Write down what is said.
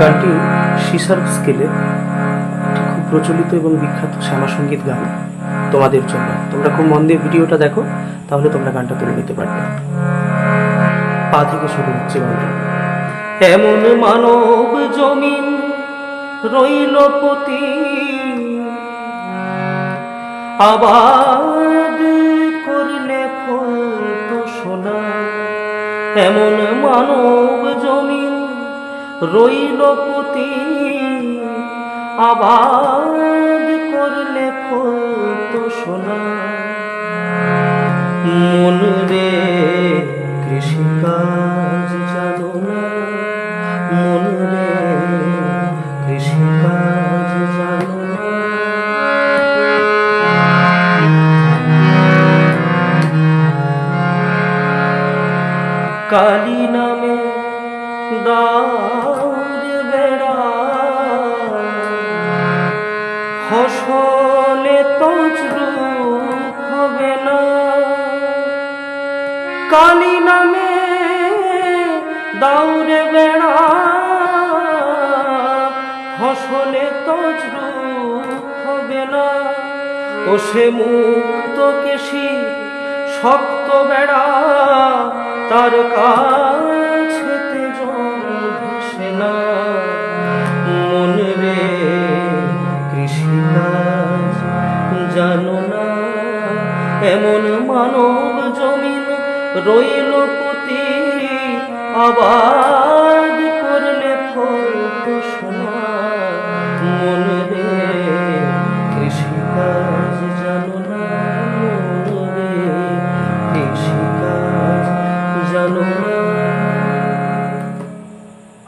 গানটি সিসার স্কেলে একটি খুব প্রচলিত এবং বিখ্যাত শ্যামা সংগীত গান তোমাদের জন্য। তোমরা খুব মন দিয়ে ভিডিওটা দেখো, তাহলে তোমরা গানটা তুলে নিতে পারবে। পা থেকে শুরু হচ্ছে গানটা এমন মানব জমিন রইল পতি আবাদ করলে ফল তো সোনা। এমন মানব জমিন রইল পুতি, আবাদ করলে ফল তো সোনা। মন রে, কৃষিকাজ জানো না। মন রে, কৃষিকাজ জানো না। কালী নামে দাউরে বেড়া ফসলে তজরুপ হবে না। কালী নামে দাউরে বেড়া। ফসলে তজরুপ হবে না। ও সে মুক্ত কেশি শক্ত বেড়া, তার কাছেতে এমন মানব জমিন রইল পুতি আবাদ করলে ফল তো শোনা